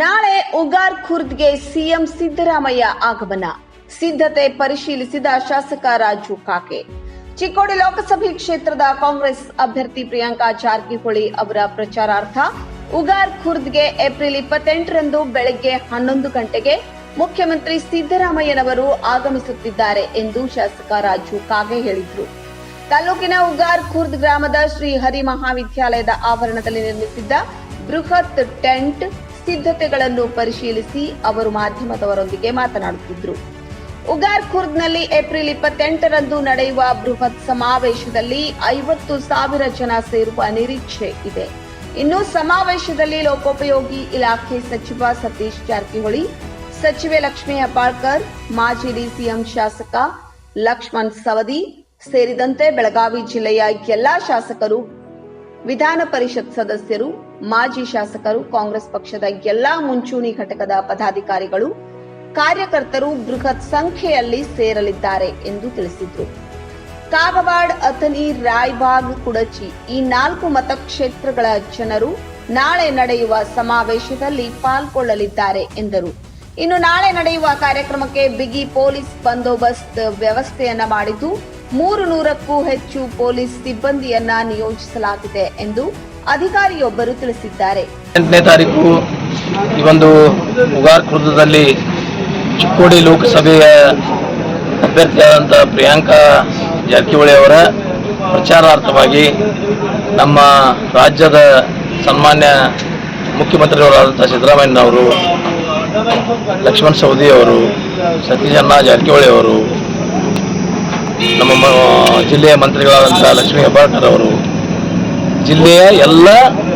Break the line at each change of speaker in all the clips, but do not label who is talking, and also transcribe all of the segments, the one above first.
ನಾಳೆ ಉಗಾರ್ ಖುರ್ದ್ಗೆ ಸಿಎಂ ಸಿದ್ದರಾಮಯ್ಯ ಆಗಮನ. ಸಿದ್ಧತೆ ಪರಿಶೀಲಿಸಿದ ಶಾಸಕ ರಾಜು ಕಾಕೆ. ಚಿಕ್ಕೋಡಿ ಲೋಕಸಭೆ ಕ್ಷೇತ್ರದ ಕಾಂಗ್ರೆಸ್ ಅಭ್ಯರ್ಥಿ ಪ್ರಿಯಾಂಕಾ ಜಾರಕಿಹೊಳಿ ಅವರ ಪ್ರಚಾರಾರ್ಥ ಉಗಾರ್ ಖುರ್ದ್ಗೆ ಏಪ್ರಿಲ್ ಇಪ್ಪತ್ತೆಂಟರಂದು ಬೆಳಗ್ಗೆ ಹನ್ನೊಂದು ಗಂಟೆಗೆ ಮುಖ್ಯಮಂತ್ರಿ ಸಿದ್ದರಾಮಯ್ಯನವರು ಆಗಮಿಸುತ್ತಿದ್ದಾರೆ ಎಂದು ಶಾಸಕ ರಾಜು ಕಾಗೆ ಹೇಳಿದರು. ತಾಲೂಕಿನ ಉಗಾರ್ ಖುರ್ದ್ ಗ್ರಾಮದ ಶ್ರೀ ಹರಿ ಮಹಾವಿದ್ಯಾಲಯದ ಆವರಣದಲ್ಲಿ ನಿರ್ಮಿಸಿದ್ದ ಬೃಹತ್ ಟೆಂಟ್ ಸಿದ್ಧತೆಗಳನ್ನು ಪರಿಶೀಲಿಸಿ ಅವರು ಮಾಧ್ಯಮದವರೊಂದಿಗೆ ಮಾತನಾಡುತ್ತಿದ್ದರು. ಉಗಾರ್ ಖುರ್ದ್ನಲ್ಲಿ ಏಪ್ರಿಲ್ ಇಪ್ಪತ್ತೆಂಟರಂದು ನಡೆಯುವ ಬೃಹತ್ ಸಮಾವೇಶದಲ್ಲಿ ಐವತ್ತು ಸಾವಿರ ಜನ ಸೇರುವ ನಿರೀಕ್ಷೆ ಇದೆ. ಇನ್ನು ಸಮಾವೇಶದಲ್ಲಿ ಲೋಕೋಪಯೋಗಿ ಇಲಾಖೆ ಸಚಿವ ಸತೀಶ್ ಜಾರಕಿಹೊಳಿ, ಸಚಿವೆ ಲಕ್ಷ್ಮೀ ಹೆಬ್ಬಾಳ್ಕರ್, ಮಾಜಿ ಡಿಸಿಎಂ ಶಾಸಕ ಲಕ್ಷ್ಮಣ್ ಸವದಿ ಸೇರಿದಂತೆ ಬೆಳಗಾವಿ ಜಿಲ್ಲೆಯ ಎಲ್ಲಾ ಶಾಸಕರು ವಿಧಾನ ಪರಿಷತ್ ಸದಸ್ಯರು, ಮಾಜಿ ಶಾಸಕರು, ಕಾಂಗ್ರೆಸ್ ಪಕ್ಷದ ಎಲ್ಲಾ ಮುಂಚೂಣಿ ಘಟಕದ ಪದಾಧಿಕಾರಿಗಳು, ಕಾರ್ಯಕರ್ತರು ಬೃಹತ್ ಸಂಖ್ಯೆಯಲ್ಲಿ ಸೇರಲಿದ್ದಾರೆ ಎಂದು ತಿಳಿಸಿದರು. ಕಾಗವಾಡ್ ಅಥನಿ ರಾಯ್ಬಾಗ್, ಕುಡಚಿ ಈ ನಾಲ್ಕು ಮತಕ್ಷೇತ್ರಗಳ ಜನರು ನಾಳೆ ನಡೆಯುವ ಸಮಾವೇಶದಲ್ಲಿ ಪಾಲ್ಗೊಳ್ಳಲಿದ್ದಾರೆ ಎಂದರು. ಇನ್ನು ನಾಳೆ ನಡೆಯುವ ಕಾರ್ಯಕ್ರಮಕ್ಕೆ ಬಿಗಿ ಪೊಲೀಸ್ ಬಂದೋಬಸ್ತ್ ವ್ಯವಸ್ಥೆಯನ್ನ ಮಾಡಿದ್ದು ಮೂರು ನೂರಕ್ಕೂ ಹೆಚ್ಚು ಪೊಲೀಸ್ ಸಿಬ್ಬಂದಿಯನ್ನ ನಿಯೋಜಿಸಲಾಗಿದೆ ಎಂದು ಅಧಿಕಾರಿಯೊಬ್ಬರು ತಿಳಿಸಿದ್ದಾರೆ.
ಎಂಟನೇ ತಾರೀಕು ಈ ಒಂದು ಉಗಾರ್ ಕುರ್ದದಲ್ಲಿ ಚಿಕ್ಕೋಡಿ ಲೋಕಸಭೆಯ ಅಭ್ಯರ್ಥಿಯಾದಂಥ ಪ್ರಿಯಾಂಕಾ ಜಾರಕಿಹೊಳಿ ಅವರ ಪ್ರಚಾರಾರ್ಥವಾಗಿ ನಮ್ಮ ರಾಜ್ಯದ ಸನ್ಮಾನ್ಯ ಮುಖ್ಯಮಂತ್ರಿಯವರಾದಂಥ ಸಿದ್ದರಾಮಯ್ಯನವರು, ಲಕ್ಷ್ಮಣ್ ಸವದಿ ಅವರು ಅಣ್ಣ ಜಾರಕಿಹೊಳಿ ಅವರು ನಮ್ಮ ಜಿಲ್ಲೆಯ ಮಂತ್ರಿಗಳಾದಂಥ ಲಕ್ಷ್ಮೀ ಹೆಬ್ಬಾಳ್ಕರ್ ಅವರು. ಜಿಲ್ಲೆಯ ಎಲ್ಲ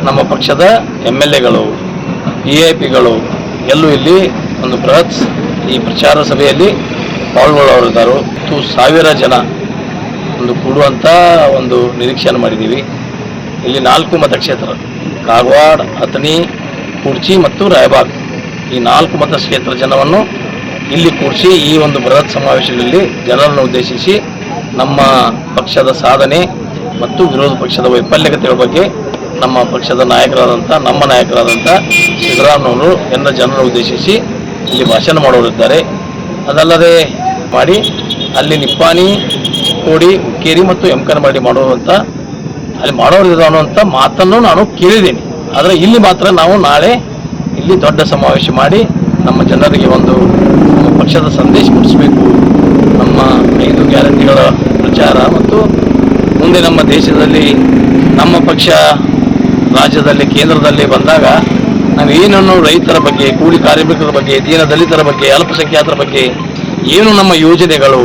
ನಮ್ಮ ಪಕ್ಷದ ಎಂ ಎಲ್ ಎಗಳು ಇ ಐ ಪಿಗಳು ಎಲ್ಲೂ ಇಲ್ಲಿ ಒಂದು ಬೃಹತ್ ಈ ಪ್ರಚಾರ ಸಭೆಯಲ್ಲಿ ಪಾಲ್ಗೊಳ್ಳೋರಿದ್ದಾರೆ. ಹತ್ತು ಸಾವಿರ ಜನ ಒಂದು ಕೂಡುವಂಥ ಒಂದು ನಿರೀಕ್ಷೆಯನ್ನು ಮಾಡಿದ್ದೀವಿ. ಇಲ್ಲಿ ನಾಲ್ಕು ಮತಕ್ಷೇತ್ರ, ಕಾಗವಾಡ, ಅಥಣಿ, ಕುರ್ಚಿ ಮತ್ತು ರಾಯಬಾಗ್. ಈ ನಾಲ್ಕು ಮತಕ್ಷೇತ್ರ ಜನವನ್ನು ಇಲ್ಲಿ ಕೂರಿಸಿ ಈ ಒಂದು ಬೃಹತ್ ಸಮಾವೇಶದಲ್ಲಿ ಜನರನ್ನು ಉದ್ದೇಶಿಸಿ ನಮ್ಮ ಪಕ್ಷದ ಸಾಧನೆ ಮತ್ತು ವಿರೋಧ ಪಕ್ಷದ ವೈಫಲ್ಯತೆಗಳ ಬಗ್ಗೆ ನಮ್ಮ ಪಕ್ಷದ ನಾಯಕರಾದಂಥ, ನಮ್ಮ ನಾಯಕರಾದಂಥ ಸಿದ್ದರಾಮಯ್ಯವರು ಎಲ್ಲ ಜನರನ್ನು ಉದ್ದೇಶಿಸಿ ಇಲ್ಲಿ ಭಾಷಣ ಮಾಡೋರಿದ್ದಾರೆ ಅದಲ್ಲದೆ ಮಾಡಿ ಅಲ್ಲಿ ನಿಪ್ಪಾಣಿ, ಕೋಡಿ ಹುಕ್ಕೇರಿ ಮತ್ತು ಎಮ್ಕನಮರಡಿ ಮಾಡುವಂಥ, ಅಲ್ಲಿ ಮಾಡೋರಿದ್ರು ಅನ್ನುವಂಥ ಮಾತನ್ನು ನಾನು ಕೇಳಿದ್ದೀನಿ. ಆದರೆ ಇಲ್ಲಿ ಮಾತ್ರ ನಾವು ನಾಳೆ ಇಲ್ಲಿ ದೊಡ್ಡ ಸಮಾವೇಶ ಮಾಡಿ ನಮ್ಮ ಜನರಿಗೆ ಒಂದು ಪಕ್ಷದ ಸಂದೇಶ ಮುಟ್ಟಿಸಬೇಕು ನಮ್ಮ ಐದು ಗ್ಯಾರಂಟಿಗಳ ಪ್ರಚಾರ ಮತ್ತು ಮುಂದೆ ನಮ್ಮ ದೇಶದಲ್ಲಿ ನಮ್ಮ ಪಕ್ಷ ರಾಜ್ಯದಲ್ಲಿ, ಕೇಂದ್ರದಲ್ಲಿ ಬಂದಾಗ ನಾವು ಏನನ್ನು ರೈತರ ಬಗ್ಗೆ, ಕೂಲಿ ಕಾರ್ಮಿಕರ ಬಗ್ಗೆ, ದೀನ ದಲಿತರ ಬಗ್ಗೆ, ಅಲ್ಪಸಂಖ್ಯಾತರ ಬಗ್ಗೆ ಏನು ನಮ್ಮ ಯೋಜನೆಗಳು,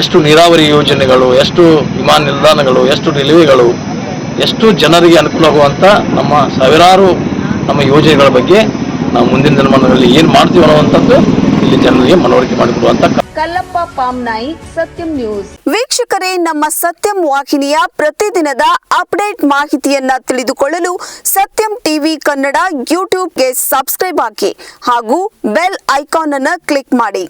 ಎಷ್ಟು ನೀರಾವರಿ ಯೋಜನೆಗಳು, ಎಷ್ಟು ವಿಮಾನ ನಿಲ್ದಾಣಗಳು, ಎಷ್ಟು ರೈಲ್ವೆಗಳು ಎಷ್ಟು ಜನರಿಗೆ ಅನುಕೂಲವಾಗುವಂಥ ನಮ್ಮ ಸಾವಿರಾರು ನಮ್ಮ ಯೋಜನೆಗಳ ಬಗ್ಗೆ ನಾವು ಮುಂದಿನ ದಿನಮಾನಗಳಲ್ಲಿ ಏನು ಮಾಡ್ತೀವಿ ಅನ್ನುವಂಥದ್ದು ಇಲ್ಲಿ ಜನರಿಗೆ ಮನವರಿಕೆ ಮಾಡಿಕೊಡುವಂತ
ಕಲ್ಲಪ್ಪ ಪಾಮ್ನಾಯಿ ಸತ್ಯಂ ನ್ಯೂಸ್.
ವೀಕ್ಷಕರೇ ನಮ್ಮ ಸತ್ಯಂ ವಾಹಿನಿಯ ಪ್ರತಿದಿನದ ಅಪ್ಡೇಟ್ ಮಾಹಿತಿಯನ್ನ ತಿಳಿದುಕೊಳ್ಳಲು ಸತ್ಯಂ ಟಿವಿ ಕನ್ನಡ ಯೂಟ್ಯೂಬ್ಗೆ ಸಬ್ಸ್ಕ್ರೈಬ್ ಹಾಕಿ ಹಾಗೂ ಬೆಲ್ ಐಕಾನ್ ಅನ್ನು ಕ್ಲಿಕ್ ಮಾಡಿ.